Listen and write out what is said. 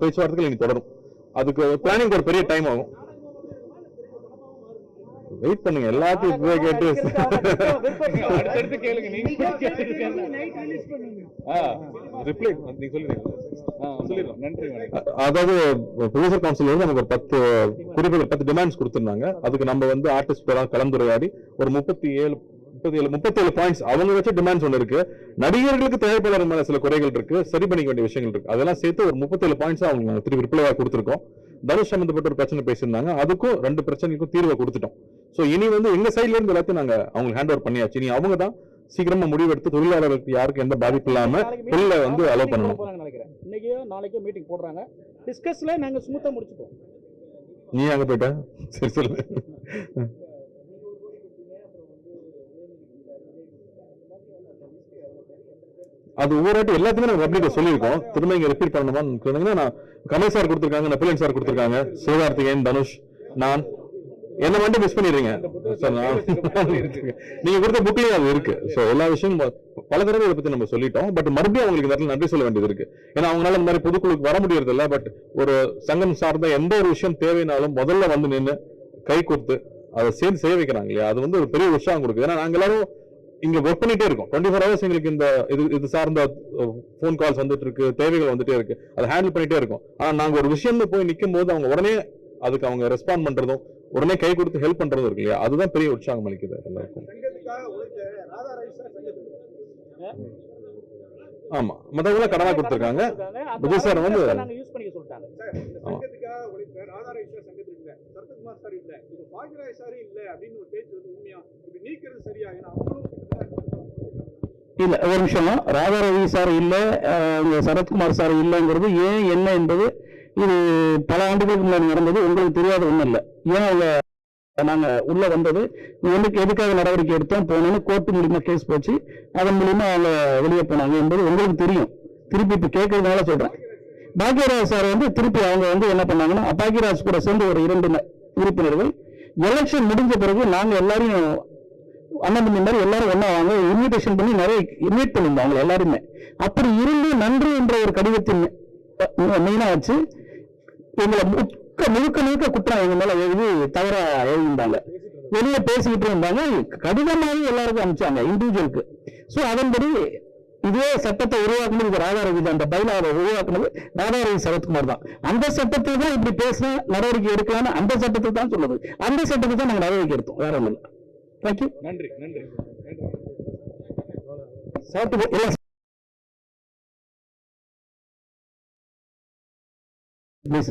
பேச்சுவார்த்தைகள் இனி தொடரும். அதுக்கு பிளானிங் ஒரு பெரிய டைம் ஆகும். வெயிட் பண்ணுங்க எல்லாத்தையும் இப்பவே கேட்டு அடுத்தடுத்து கேளுங்க ரிப்ளை நீங்க அதாவது ப்ரொடியூசர் கவுன்சில் வந்து நமக்கு ஒரு பத்து குறிப்புகள் பத்து டிமாண்ட்ஸ் கொடுத்திருந்தாங்க. அதுக்கு நம்ம வந்து ஆர்டிஸ்ட் கலந்துரையாடி ஒரு முப்பத்தி ஏழு முப்பத்தி ஏழு முப்பத்தி ஏழு பாயிண்ட்ஸ் அவங்க வச்ச டிமாண்ட்ஸ் ஒன்று இருக்கு. நடிகர்களுக்கு தேவைப்படுற மேல சில குறைகள் இருக்கு. சரி பண்ணிக்க வேண்டிய விஷயங்கள் இருக்கு. அதெல்லாம் சேர்த்து ஒரு முப்பத்தி ஏழு பாயிண்ட்ஸ் அவங்க திருப்பி ரிப்ளைவா கொடுத்துருக்கோம். தனுஷ் சம்பந்தப்பட்ட ஒரு பிரச்சனை பேசியிருந்தாங்க. அதுக்கும் ரெண்டு பிரச்சனைக்கும் தீர்வை கொடுத்துட்டோம். சோ இனி வந்து எங்க சைட்ல இருந்து எல்லாத்தையும் நாங்க அவங்களுக்கு ஹேண்ட் ஓவர் பண்ணியாச்சு. இனி அவங்க தான் சீக்கிரமா முடிவெடுத்து தொழிலாளர்களுக்கு யாருக்கும் எந்த பாதிப்பு இல்லாம தொழிலை வந்து அலோவ் பண்ணணும். நினைக்கிறேன். இன்னைக்கோ நாளைக்கோ மீட்டிங் போடுறாங்க. டிஸ்கஸ்ல நாங்க ஸ்மூத்தா முடிச்சுப்போம். நீ அங்க போயிட்ட? சரி சொல்லு. அது ஒவ்வொரு எல்லாத்தையுமே எல்லாத்துக்குமே நம்ம அப்டேட் சொல்லியிருக்கோம். திரும்ப இங்க ரிப்பீட் பண்ணணுமான்னு சொன்னீங்கன்னா நான் கமல் சார் கொடுத்துருக்காங்க நப்பிலன் சார் கொடுத்துருக்காங்க சிவகார்த்திகேயன் தனுஷ் நான். என்ன மட்டும் மிஸ் பண்ணிடுறீங்க? சார் நான் நீங்க கொடுத்த புக்லயும் அது இருக்கு. ஸோ எல்லா விஷயமும் பல தடவை இதை பத்தி நம்ம சொல்லிட்டோம். பட் மறுபடியும் அவங்களுக்கு இந்த இடத்துல நன்றி சொல்ல வேண்டியது இருக்கு. ஏன்னா அவங்களால இந்த மாதிரி பொதுக்குழுக்கு வர முடியறது இல்லை. பட் ஒரு சங்கம் சார்ந்த எந்த ஒரு விஷயம் தேவைனாலும் முதல்ல வந்து நின்று கை கொடுத்து அதை சேர்ந்து செய்ய வைக்கிறாங்க இல்லையா? அது வந்து ஒரு பெரிய உற்சாகம் கொடுக்குது. ஏன்னா நாங்க எல்லாரும் இங்க ஒர்க் பண்ணிட்டே இருக்கோம். டுவெண்ட்டி ஃபோர் ஹவர்ஸ் எங்களுக்கு இந்த இது இது சார்ந்த ஃபோன் கால்ஸ் வந்துட்டு இருக்கு தேவைகள் வந்துட்டே இருக்கு. அதை ஹேண்டில் பண்ணிட்டே இருக்கோம். ஆனா நாங்க ஒரு விஷயம்னு போய் நிக்கும் போது அவங்க உடனே அதுக்கு அவங்க ரெஸ்பாண்ட் பண்றதும் உடனே கை கொடுத்து ஹெல்ப் பண்றதும் இருக்கு இல்லையா? அதுதான் பெரிய உற்சாகம் அளிக்குது எல்லாருக்கும். ஆமா. மத்தவங்க கடனா கொடுத்துருக்காங்க. விஜய் சார் வந்து- நாங்க இல்லை ஒரு நிமிஷம். ராதாரவி சார் இல்லை இங்கே சரத்குமார் சார் இல்லைங்கிறது ஏன் என்ன என்பது இது பல ஆண்டுகளுக்கு முன்னாடி நடந்தது. உங்களுக்கு தெரியாத ஒன்றும் இல்லை. ஏன் அவங்க நாங்கள் உள்ளே வந்தது. வந்து எதுக்காக நடவடிக்கை எடுத்தோம் போனோம்னு கோர்ட்டு மூலிமா கேஸ் போச்சு. அதன் மூலிமா அவங்க வெளியே போனாங்க என்பது உங்களுக்கு தெரியும். திருப்பி இப்போ கேட்கறதுனால சொல்கிறேன் பாக்யராஜ் சார் வந்து திருப்பி அவங்க வந்து என்ன பண்ணாங்கன்னா பாக்யராஜ் கூட சேர்ந்து ஒரு இரண்டு ந- உறுப்பினர்கள். எலெக்ஷன் முடிஞ்ச பிறகு நாங்கள் எல்லாரையும் அண்ணன் தம்பி மாதிரி எல்லாரும் ஒன்றா வாங்க இன்விடேஷன் பண்ணி நிறைய இன்வைட் பண்ணியிருந்தோம் அவங்க எல்லாருமே. அப்படி இருந்து நன்றி என்ற ஒரு கடிதத்தின் மெயினாக வச்சு எங்களை முழுக்க முழுக்க முழுக்க குற்றம் எங்க மேல எழுதி தவறா எழுதியிருந்தாங்க. வெளியே பேசிக்கிட்டு இருந்தாங்க. கடிதமாவே எல்லாருக்கும் அனுப்பிச்சாங்க இண்டிவிஜுவலுக்கு ஸோ அதன்படி இதே சட்டத்தை உருவாக்குனது இது ராதாரவி அந்த பைலாவை உருவாக்குனது ராதாரவி சரத்குமார் தான். அந்த சட்டத்தை தான் இப்படி பேசினா நடவடிக்கை எடுக்கலாம்னு அந்த சட்டத்தை தான் சொல்லுது அந்த சட்டத்தை தான் நாங்கள் நடவடிக்கை எடுத்தோம். வேற ஒன்றும் தேங்க்யூ நன்றி நன்றி. நன்றி ப்ளீஸ்